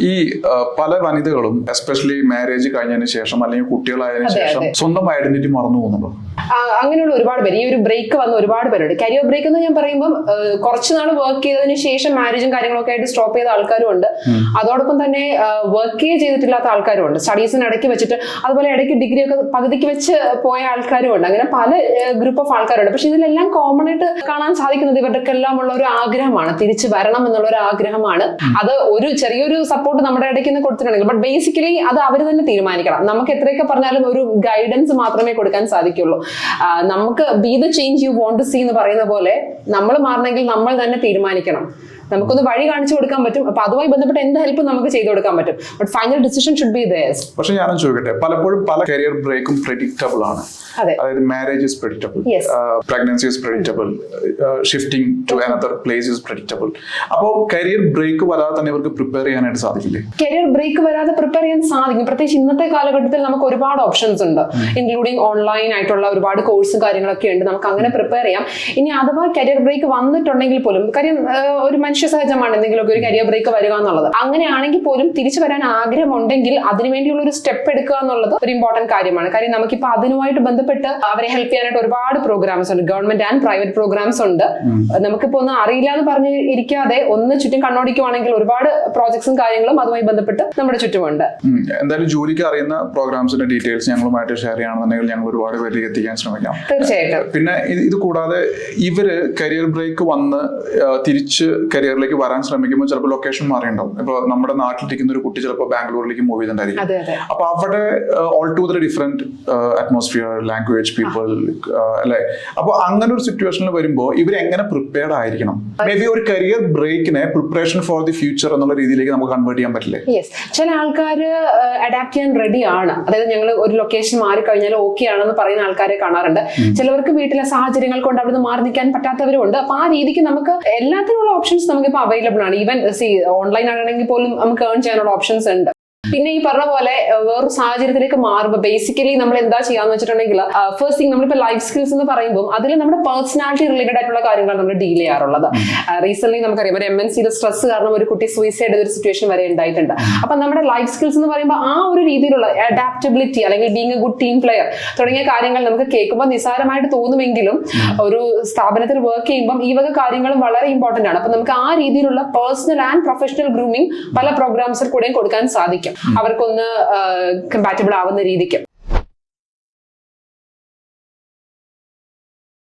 ഈ പല വനിതകളും especially marriage കഴിഞ്ഞതിന് ശേഷം അല്ലെങ്കിൽ കുട്ടികളായതിനു ശേഷം. സ്വന്തം ഐഡന്റിറ്റി മറന്നു പോകുന്നുണ്ടോ അങ്ങനെയുള്ള ഒരുപാട് പേര്. ഈ ഒരു ബ്രേക്ക് വന്ന ഒരുപാട് പേരുണ്ട്. കരിയർ ബ്രേക്ക് എന്ന് ഞാൻ പറയുമ്പോൾ കുറച്ച് നാൾ വർക്ക് ചെയ്തതിന് ശേഷം മാരേജും കാര്യങ്ങളൊക്കെ ആയിട്ട് സ്റ്റോപ്പ് ചെയ്ത ആൾക്കാരും ഉണ്ട്. അതോടൊപ്പം തന്നെ വർക്കേ ചെയ്തിട്ടില്ലാത്ത ആൾക്കാരും ഉണ്ട്. സ്റ്റഡീസിന് ഇടയ്ക്ക് വെച്ചിട്ട് അതുപോലെ ഇടയ്ക്ക് ഡിഗ്രി ഒക്കെ പകുതിക്ക് വെച്ച് പോയ ആൾക്കാരും ഉണ്ട്. അങ്ങനെ പല ഗ്രൂപ്പ് ഓഫ് ആൾക്കാരുണ്ട് പക്ഷെ ഇതിലെല്ലാം കോമൺ ആയിട്ട് കാണാൻ സാധിക്കുന്നത് ഇവർക്കെല്ലാം ഉള്ള ഒരു ആഗ്രഹമാണ്. തിരിച്ചു വരണം എന്നുള്ള ഒരു ആഗ്രഹമാണ്. അത് ഒരു ചെറിയൊരു സപ്പോർട്ട് നമ്മുടെ ഇടയ്ക്ക് നിന്ന് കൊടുത്തിട്ടുണ്ടെങ്കിൽ. ബട്ട് ബേസിക്കലി അത് അവർ തന്നെ തീരുമാനിക്കണം. നമുക്ക് എത്രയൊക്കെ പറഞ്ഞാലും ഒരു ഗൈഡൻസ് മാത്രമേ കൊടുക്കാൻ സാധിക്കുള്ളൂ. നമുക്ക് be the change you want to see എന്ന് പറയുന്ന പോലെ നമ്മൾ മാറണമെങ്കിൽ നമ്മൾ തന്നെ തീരുമാനിക്കണം. നമുക്കൊന്ന് വഴി കാണിച്ചു കൊടുക്കാൻ പറ്റും. അപ്പൊ അതുമായി ബന്ധപ്പെട്ട് എന്ത് ഹെൽപ്പ് നമുക്ക് ചെയ്തു കൊടുക്കാൻ പറ്റും? But final decision should be theirs പക്ഷെ ഞാനും ചോദിക്കട്ടെ പലപ്പോഴും പല കരിയർ ബ്രേക്കും പ്രെഡിക്റ്റബിൾ ആണ്. അതായത് marriage is predictable. Pregnancy is predictable shifting to another place is predictable അപ്പോൾ കരിയർ ബ്രേക്ക് വരാതെ തന്നെ ഇവർക്ക് പ്രിപ്പയർ ചെയ്യാനായിട്ട് സാധിക്കില്ലേ? കരിയർ ബ്രേക്ക് വരാതെ പ്രിപ്പയർ ചെയ്യാൻ സാധിക്കും. പ്രത്യേകിച്ച് ഇന്നത്തെ കാലഘട്ടത്തിൽ നമുക്ക് ഒരുപാട് ഓപ്ഷൻസ് ഉണ്ട്. ഇൻക്ലൂഡിങ് ഓൺലൈൻ ആയിട്ടുള്ള ഒരുപാട് കോഴ്സും കാര്യങ്ങളൊക്കെ ഉണ്ട്. നമുക്ക് അങ്ങനെ പ്രിപ്പയർ ചെയ്യാം. ഇനി അഥവാ കരിയർ ബ്രേക്ക് വന്നിട്ടുണ്ടെങ്കിൽ പോലും കാര്യം ഒരു മനുഷ്യ സഹജമാണ് എന്തെങ്കിലുമൊക്കെ ഒരു കരിയർ ബ്രേക്ക് വരിക എന്നുള്ളത്. അങ്ങനെയാണെങ്കിൽ പോലും തിരിച്ചു വരാൻ ആഗ്രഹമുണ്ടെങ്കിൽ അതിനുവേണ്ടിയുള്ള ഒരു സ്റ്റെപ്പ് എടുക്കുക എന്നുള്ളത് ഒരു ഇമ്പോർട്ടന്റ് കാര്യമാണ്. കാര്യം നമുക്കിപ്പോൾ അതിനുമായിട്ട് ബന്ധപ്പെട്ട് അവരെ ഹെൽപ്പ് ചെയ്യാനായിട്ട് ഒരുപാട് പ്രോഗ്രാംസ് ഉണ്ട്. ഗവൺമെന്റ് ആൻഡ് പ്രൈവറ്റ് പ്രോഗ്രാംസ് ഉണ്ട്. നമുക്കിപ്പോ ഒന്നും അറിയില്ല എന്ന് പറഞ്ഞ് ഇരിക്കാതെ ഒന്ന് ചുറ്റും കണ്ണോടിക്കുവാണെങ്കിൽ ഒരുപാട് പ്രോജക്ട്സും കാര്യങ്ങളും അതുമായി ബന്ധപ്പെട്ട് നമ്മുടെ ചുറ്റുമുണ്ട്. എന്തായാലും ജോലിക്ക് അറിയുന്ന പ്രോഗ്രാംസിന്റെ ഡീറ്റെയിൽസ് ഞങ്ങളുമായിട്ട് ഷെയർ ചെയ്യണമെന്നുണ്ടെങ്കിൽ ഞങ്ങൾ ഒരുപാട് പേരിൽ എത്തിക്കാൻ ശ്രമിക്കാം. തീർച്ചയായിട്ടും. പിന്നെ ഇത് കൂടാതെ ഇവർ കരിയർ ബ്രേക്ക് വന്ന് തിരിച്ച് തിരിച്ച് കരിയറിലേക്ക് വരാൻ ശ്രമിക്കുമ്പോൾ ചിലപ്പോൾ ലൊക്കേഷൻ മാറിയിട്ടുണ്ടാവും ഇപ്പൊ നമ്മുടെ നാട്ടിലിരിക്കുന്ന ഒരു കുട്ടി ചിലപ്പോൾ ബാംഗ്ലൂരിലേക്ക് മൂവ് ചെയ്തിട്ടുണ്ടായിരിക്കും. അപ്പൊ അവിടെ all to the different atmosphere language people അല്ലെ? അപ്പൊ അങ്ങനെ ഒരു സിറ്റുവേഷനിൽ വരുമ്പോൾ ഇവർ എങ്ങനെ പ്രിപ്പയർഡ് ആയിരിക്കണം? മേ ബി ഒരു കരിയർ ബ്രേക്കിനെ പ്രിപ്പറേഷൻ ഫോർ ദി ഫ്യൂച്ചർ എന്നുള്ള രീതിയിലേക്ക് നമുക്ക് കൺവേർട്ട് ചെയ്യാൻ പറ്റില്ലേ? യെസ് ചില ആൾക്കാർ അഡാപ്റ്റ് ചെയ്യാൻ റെഡി ആണ്. അതായത് ഞങ്ങൾ ഒരു ലൊക്കേഷൻ മാറി കഴിഞ്ഞാൽ ഓക്കെ ആണെന്ന് പറയുന്ന ആൾക്കാരെ കാണാറുണ്ട്. ചിലവർക്ക് വീട്ടിലെ സാഹചര്യങ്ങൾ കൊണ്ട് അവിടുന്ന് മാറി നിൽക്കാൻ പറ്റാത്തവരും ഉണ്ട്. അപ്പൊ ആ രീതിക്ക് നമുക്ക് എല്ലാത്തിനുള്ള ഓപ്ഷൻസ് നമുക്കിപ്പോൾ അവൈലബിൾ ആണ്. ഈവൻ സി ഓൺലൈൻ ആണെങ്കിൽ പോലും നമുക്ക് ഏൺ ചെയ്യാനുള്ള ഓപ്ഷൻസ് ഉണ്ട്. പിന്നെ ഈ പറഞ്ഞ പോലെ വേറൊരു സാഹചര്യത്തിലേക്ക് മാറുമ്പോൾ ബേസിക്കലി നമ്മൾ എന്താ ചെയ്യാന്ന് വെച്ചിട്ടുണ്ടെങ്കിൽ ഫസ്റ്റ് തിങ് നമ്മളിപ്പോൾ ലൈഫ് സ്കിൽസ് എന്ന് പറയുമ്പോൾ അതിൽ നമ്മുടെ പേഴ്സണാലിറ്റി റിലേറ്റഡ് ആയിട്ടുള്ള കാര്യങ്ങളാണ് നമ്മൾ ഡീൽ ചെയ്യാറുള്ളത്. റീസെന്റ് നമുക്കറിയാം ഒരു എം എൻ സിയുടെ സ്ട്രെസ് കാരണം ഒരു കുട്ടി സൂയിസൈഡ് ഒരു സിറ്റുവേഷൻ വരെ ഉണ്ടായിട്ടുണ്ട്. അപ്പൊ നമ്മുടെ ലൈഫ് സ്കിൽസ് എന്ന് പറയുമ്പോൾ ആ ഒരു രീതിയിലുള്ള അഡാപ്റ്റബിലിറ്റി അല്ലെങ്കിൽ being a good team player തുടങ്ങിയ കാര്യങ്ങൾ നമുക്ക് കേൾക്കുമ്പോൾ നിസാരമായിട്ട് തോന്നുമെങ്കിലും ഒരു സ്ഥാപനത്തിൽ വർക്ക് ചെയ്യുമ്പോൾ ഈ വക കാര്യങ്ങളും വളരെ ഇമ്പോർട്ടന്റ് ആണ്. അപ്പൊ നമുക്ക് ആ രീതിയിലുള്ള പേഴ്സണൽ ആൻഡ് പ്രൊഫഷണൽ ഗ്രൂമിംഗ് പല പ്രോഗ്രാംസിൽ കൂടെയും കൊടുക്കാൻ സാധിക്കും. അവർക്കൊന്ന് കമ്പാറ്റബിൾ ആവുന്ന രീതിക്ക്.